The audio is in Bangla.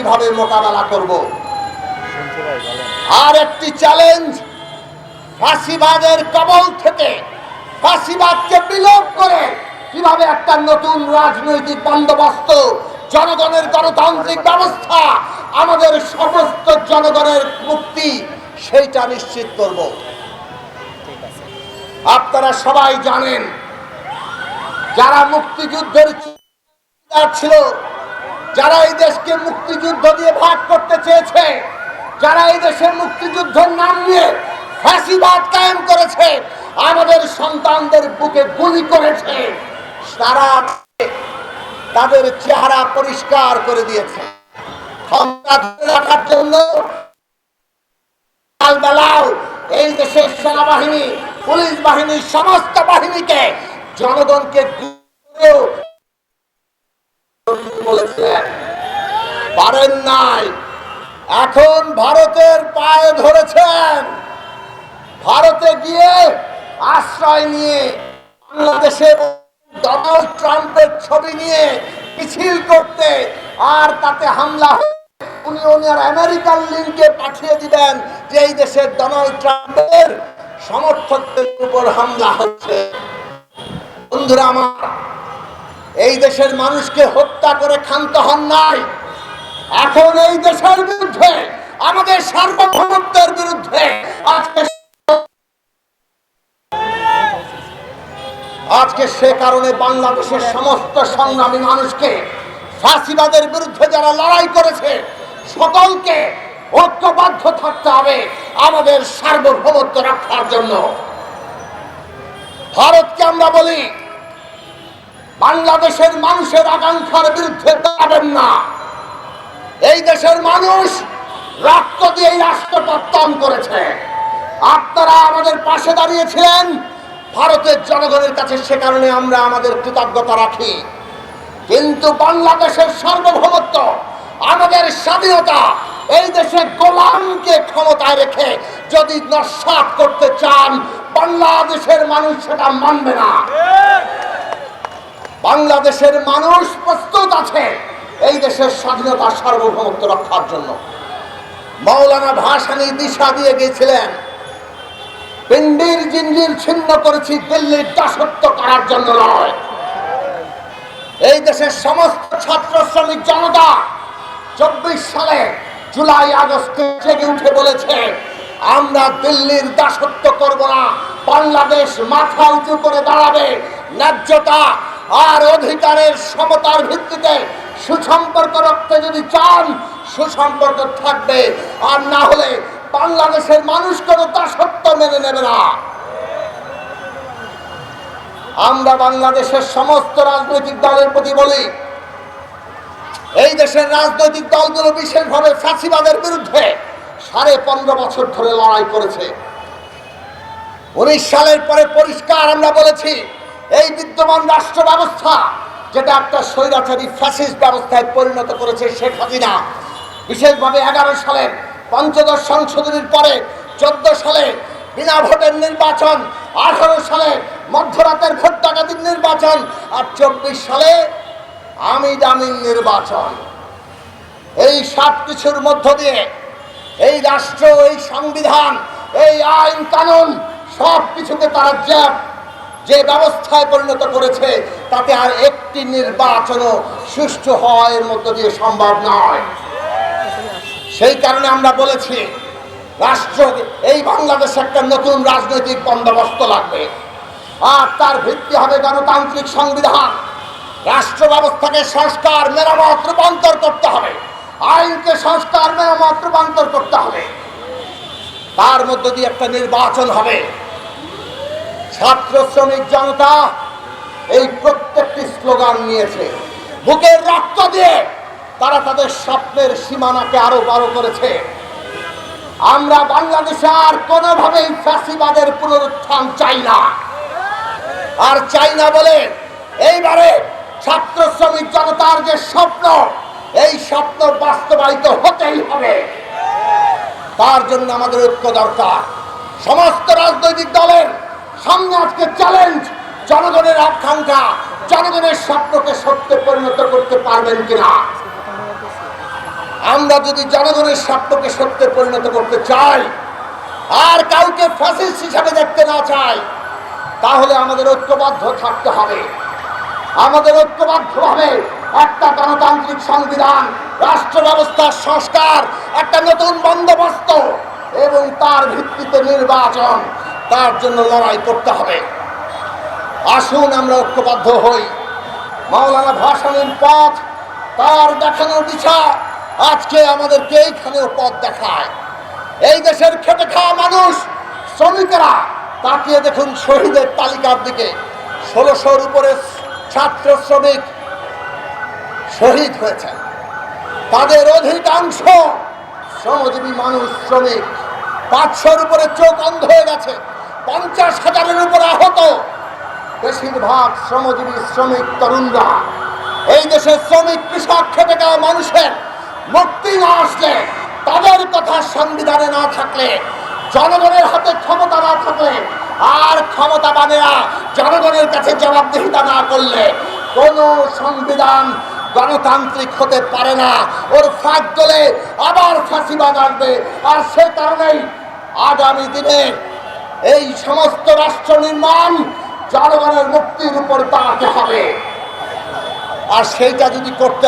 কীভাবে মোকাবেলা করব? আর একটি চ্যালেঞ্জ ফাঁসিবাদের কবল থেকে ফাঁসিবাদকে বিলোপ করে কীভাবে একটা নতুন রাজনৈতিক বন্দোবস্ত জনগণের গণতান্ত্রিক ব্যবস্থা আমাদের সমস্ত জনগণের মুক্তি সেইটা নিশ্চিত করব। আপনারা সবাই জানেন যারা মুক্তিযুদ্ধের ছিল যারা এই দেশকে মুক্তিযুদ্ধ দিয়ে ভাগ করতে চেয়েছে, যারা এই দেশের মুক্তিযুদ্ধের নাম নিয়ে ফাঁসিবাদ কায়েম করেছে, আমাদের সন্তানদের বুকে গুলি করেছে তারা তাদের চেহারা পরিষ্কার করে দিয়েছে। রাখার জন্য এই দেশের সেনাবাহিনী, পুলিশ বাহিনীর সমস্ত বাহিনীকে জনগণকে বলেছিলেন, পারেন নাই। এখন ভারতের পায়ে ধরেছেন। ভারতে গিয়ে আশ্রয় নিয়ে বাংলাদেশের ডোনাল্ড ট্রাম্পের ছবি নিয়ে মিছিল করতে আর তাতে হামলা উনি ওনার আমেরিকান লিঙ্কে পাঠিয়ে দিবেন যে এই দেশের ডোনাল্ড ট্রাম্পের সমর্থকদের উপর হামলা হচ্ছে। বন্ধুরা আমার এই দেশের মানুষকে হত্যা করে ক্ষান্ত হন নাই। এখন এই দেশের বিরুদ্ধে, আমাদের সার্বভৌমত্বের বিরুদ্ধে আজকে আজকে সে কারণে বাংলাদেশের সমস্ত সংগ্রামী মানুষকে, ফাঁসিবাদের বিরুদ্ধে যারা লড়াই করেছে, সকলকে ঐক্যবদ্ধ থাকতে হবে আমাদের সার্বভৌমত্ব রক্ষার জন্য। ভারতকে আমরা বলি বাংলাদেশের মানুষের আকাঙ্ক্ষার বিরুদ্ধে দাঁড়াবেন না। এই দেশের মানুষ রক্ত দিয়ে রাষ্ট্র পত্তন করেছে। আপনারা আমাদের পাশে দাঁড়িয়েছিলেন, ভারতের জনগণের কাছে সে কারণে আমরা আমাদের কৃতজ্ঞতা রাখি। কিন্তু বাংলাদেশের সার্বভৌমত্ব, আমাদের স্বাধীনতা, এই দেশে গোলামকে ক্ষমতায় রেখে যদি নস্বাত করতে চান, বাংলাদেশের মানুষ সেটা মানবে না। বাংলাদেশের মানুষ প্রস্তুত আছে এই দেশের স্বাধীনতা সার্বভৌমত্ব রক্ষার জন্য। মৌলানা ভাসানি দিশা দিয়ে গিয়েছিলেন। পিন্ডির জিঞ্জির ছিন্ন করেছি দিল্লির দাসত্ব করার জন্য নয়। এই দেশের সমস্ত ছাত্র শ্রমিক জনতা চব্বিশ সালে জুলাই আগস্টে জেগে উঠে বলেছে, আমরা দিল্লির দাসত্ব করব না। বাংলাদেশ মাথা উঁচু করে দাঁড়াবে। ন্যায্যতা আর অধিকারের সমতার ভিত্তিতে সুসম্পর্ক রাখতে যদি চান, সুসম্পর্ক থাকবে। আর না হলে বাংলাদেশের মানুষ কোনো দাসত্ব মেনে নেবে না। আমরা বাংলাদেশের সমস্ত রাজনৈতিক দলের প্রতি বলি, এই দেশের রাজনৈতিক দলগুলো বিশেষভাবে ফাঁসিবাদের বিরুদ্ধে সাড়ে পনেরো বছর ধরে লড়াই করেছে। উনিশ সালের পরে পরিষ্কার আমরা বলেছি এই বিদ্যমান রাষ্ট্র ব্যবস্থা যেটা একটা স্বৈরাচারী ফ্যাসিস্ট ব্যবস্থায় পরিণত করেছে শেখ হাসিনা, বিশেষভাবে এগারো সালের পঞ্চদশ সংশোধনীর পরে, চোদ্দ সালে, বিনা ভোটের নির্বাচন, আঠারো সালে, মধ্যরাতের ভোট ডাকাতির নির্বাচন, আর চব্বিশ সালে আমি জামিন নির্বাচন। এই সব কিছুর মধ্য দিয়ে এই রাষ্ট্র, এই সংবিধান, এই আইন কানুন, সব কিছুকে তারা জ্যাপ যে ব্যবস্থায় পরিণত করেছে, তাতে আর একটি নির্বাচনও সুষ্ঠু হওয়ার মধ্য দিয়ে সম্ভব নয়। সেই কারণে আমরা বলেছি, রাষ্ট্র, এই বাংলাদেশে একটা নতুন রাজনৈতিক বন্দোবস্ত লাগবে। আর তার ভিত্তি হবে গণতান্ত্রিক সংবিধান। রাষ্ট্র ব্যবস্থাকে সংস্কার, মেরামত, রূপান্তর করতে হবে। আইনকে সংস্কার, মেরামত, রূপান্তর করতে হবে। তার মধ্য দিয়ে একটা নির্বাচন হবে। ছাত্র শ্রমিক জনতা এই প্রত্যেকটি স্লোগান নিয়েছে। বুকের রক্ত দিয়ে তারা তাদের স্বপ্নের সীমানাকে আরও বড় করেছে। আমরা বাংলাদেশে আর কোনোভাবেই ফ্যাসিবাদের পুনরুত্থান চাই না। আর চাই না বলে এইবারে ছাত্র শ্রমিক জনতার যে স্বপ্ন, এই স্বপ্ন বাস্তবায়িত হতেই হবে। তার জন্য আমাদের ঐক্য দরকার। সমস্ত রাজনৈতিক দলের সামনে আজকে চ্যালেঞ্জ জনগণের আকাঙ্ক্ষা, জনগণের স্বপ্নকে সত্যে পরিণত করতে পারবেন কিনা? আমরা যদি জনগণের স্বার্থকে সত্যে পরিণত করতে চাই, আর কাউকে ফ্যাসিস্ট হিসাবে দেখতে না চাই, তাহলে আমাদের ঐক্যবদ্ধ থাকতে হবে। আমাদের ঐক্যবদ্ধভাবে একটা গণতান্ত্রিক সংবিধান, রাষ্ট্র ব্যবস্থার সংস্কার, একটা নতুন বন্দোবস্ত, এবং তার ভিত্তিতে নির্বাচন। তার জন্য লড়াই করতে হবে। আসুন আমরা ঐক্যবদ্ধ হই। মাওলানা ভাসানীর পথ, তার দেখানো দিশা, আজকে আমাদেরকে এইখানেও পথ দেখায়। এই দেশের খেটে খাওয়া মানুষ, শ্রমিকেরা, তাকিয়ে দেখুন শহীদের তালিকার দিকে। ষোলোশোর উপরে ছাত্র শ্রমিক শহীদ হয়েছেন তাদের অধিকাংশ শ্রমজীবী মানুষ শ্রমিক। পাঁচশোর উপরে চোখ অন্ধ হয়ে গেছে। পঞ্চাশ হাজারের উপরে আহত। বেশিরভাগ শ্রমজীবী শ্রমিক তরুণরা। এই দেশের শ্রমিক কৃষক খেটে খাওয়া মানুষের মুক্তি না আসলে তাদের কথা সংবিধানে না থাকলে, জনগণের হাতে ক্ষমতা না থাকলে আর ক্ষমতা ক্ষমতাবানেরা জনগণের কাছে জবাবদিহিতা না করলে কোনো সংবিধান গণতান্ত্রিক হতে পারে না। ওর ফাঁক তোলে আবার ফাঁসিবাদ আসবে। আর সে কারণেই আগামী দিনে এই সমস্ত রাষ্ট্র নির্মাণ জনগণের মুক্তির উপর দাঁড়াতে হবে। আর সেইটা যদি করতে